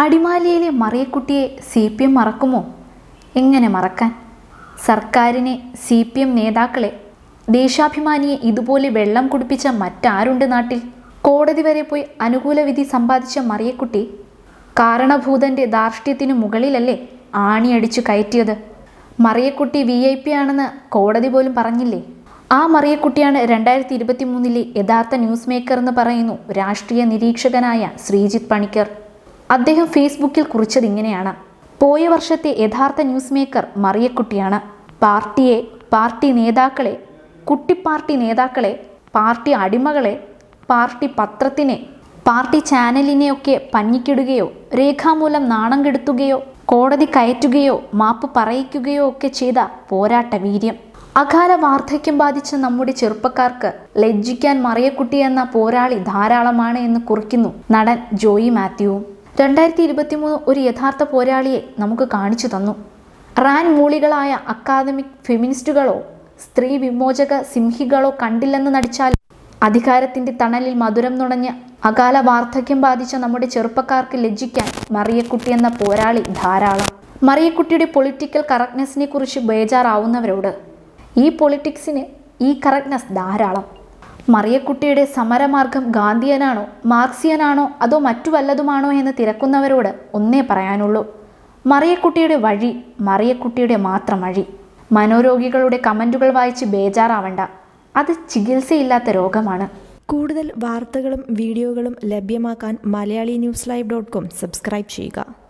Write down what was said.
അടിമാലിയിലെ മറിയക്കുട്ടിയെ C P M മറക്കുമോ? എങ്ങനെ മറക്കാൻ? സർക്കാരിനെ സി പി എം നേതാക്കളെ ദേശാഭിമാനിയെ ഇതുപോലെ വെള്ളം കുടിപ്പിച്ച മറ്റാരുണ്ട് നാട്ടിൽ? കോടതി വരെ പോയി അനുകൂല വിധി സമ്പാദിച്ച മറിയക്കുട്ടി കാരണഭൂതന്റെ ധാർഷ്ട്യത്തിനു മുകളിലല്ലേ ആണിയടിച്ചു കയറ്റിയത്? മറിയക്കുട്ടി വി ഐ പി ആണെന്ന് കോടതി പോലും പറഞ്ഞില്ലേ? ആ മറിയക്കുട്ടിയാണ് രണ്ടായിരത്തി ഇരുപത്തി മൂന്നിലെ യഥാർത്ഥ ന്യൂസ് മേക്കർ എന്ന് പറയുന്നു രാഷ്ട്രീയ നിരീക്ഷകനായ ശ്രീജിത്ത് പണിക്കർ. അദ്ദേഹം ഫേസ്ബുക്കിൽ കുറിച്ചത് ഇങ്ങനെയാണ്. പോയ വർഷത്തെ യഥാർത്ഥ ന്യൂസ് മേക്കർ മറിയക്കുട്ടിയാണ്. പാർട്ടിയെ പാർട്ടി നേതാക്കളെ കുട്ടിപ്പാർട്ടി നേതാക്കളെ പാർട്ടി അടിമകളെ പാർട്ടി പത്രത്തിനെ പാർട്ടി ചാനലിനെയൊക്കെ പഞ്ഞിക്കിടുകയോ രേഖാമൂലം നാണം കെടുത്തുകയോ കോടതി കയറ്റുകയോ മാപ്പ് പറയിക്കുകയോ ഒക്കെ ചെയ്ത പോരാട്ട വീര്യം. അകാല വാർദ്ധക്യം ബാധിച്ച നമ്മുടെ ചെറുപ്പക്കാർക്ക് ലജ്ജിക്കാൻ മറിയക്കുട്ടി എന്ന പോരാളി ധാരാളമാണ് എന്ന് കുറിക്കുന്നു നടൻ ജോയി മാത്യുവും രണ്ടായിരത്തി ഇരുപത്തി മൂന്ന് ഒരു യഥാർത്ഥ പോരാളിയെ നമുക്ക് കാണിച്ചു തന്നു. റാൻ മൂളികളായ അക്കാദമിക് ഫെമിനിസ്റ്റുകളോ സ്ത്രീ വിമോചക സിംഹികളോ കണ്ടില്ലെന്ന് നടിച്ചാൽ അധികാരത്തിന്റെ തണലിൽ മധുരം നുണഞ്ഞ് അകാല വാർദ്ധക്യം ബാധിച്ച നമ്മുടെ ചെറുപ്പക്കാർക്ക് ലജ്ജിക്കാൻ മറിയക്കുട്ടി എന്ന പോരാളി ധാരാളം. മറിയക്കുട്ടിയുടെ പൊളിറ്റിക്കൽ കറക്റ്റ്നെസ്സിനെ കുറിച്ച് ബേജാറാവുന്നവരോട് ഈ പൊളിറ്റിക്സിന് ഈ കറക്റ്റ്നെസ് ധാരാളം. മറിയക്കുട്ടിയുടെ സമരമാർഗം ഗാന്ധിയനാണോ മാർക്സിയനാണോ അതോ മറ്റു വല്ലതുമാണോ എന്ന് തിരക്കുന്നവരോട് ഒന്നേ പറയാനുള്ളൂ. മറിയക്കുട്ടിയുടെ വഴി മറിയക്കുട്ടിയുടെ മാത്രം വഴി. മനോരോഗികളുടെ കമന്റുകൾ വായിച്ച് ബേജാറാവണ്ട. അത് ചികിത്സയില്ലാത്ത രോഗമാണ്. കൂടുതൽ വാർത്തകളും വീഡിയോകളും ലഭ്യമാക്കാൻ Malayali news live dot com subscribe ചെയ്യുക.